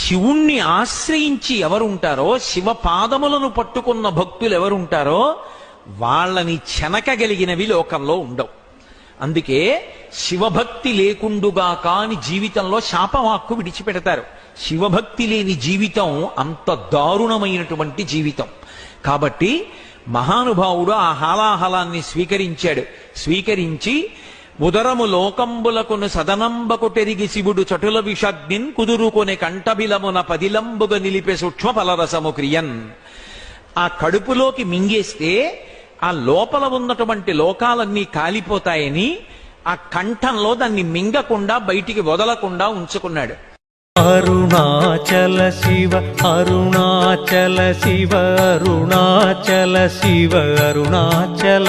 శివుణ్ణి ఆశ్రయించి ఎవరుంటారో పాదములను పట్టుకున్న భక్తులు ఎవరుంటారో వాళ్ళని చెనకగలిగినవి లోకంలో ఉండవు అందుకే శివభక్తి లేకుండుగా కాని జీవితంలో శాపవాక్కు విడిచిపెడతారు శివభక్తి లేని జీవితం అంత దారుణమైనటువంటి జీవితం కాబట్టి మహానుభావుడు ఆ హాలాహలాన్ని స్వీకరించాడు స్వీకరించి ఉదరము లోకంబులకును పెరిగి శివుడు చటుల విషగ్నిన్ కుదురుకొని కంఠబిలమున పదిలంబుగా నిలిపే సూక్ష్మ ఫలరసము క్రియన్ ఆ కడుపులోకి మింగేస్తే ఆ లోపల ఉన్నటువంటి లోకాలన్నీ కాలిపోతాయని ఆ కంఠంలో దాన్ని మింగకుండా బయటికి వదలకుండా ఉంచుకున్నాడు అరుణాచల శివ అరుణాచల శివ అరుణాచల శివ అరుణాచల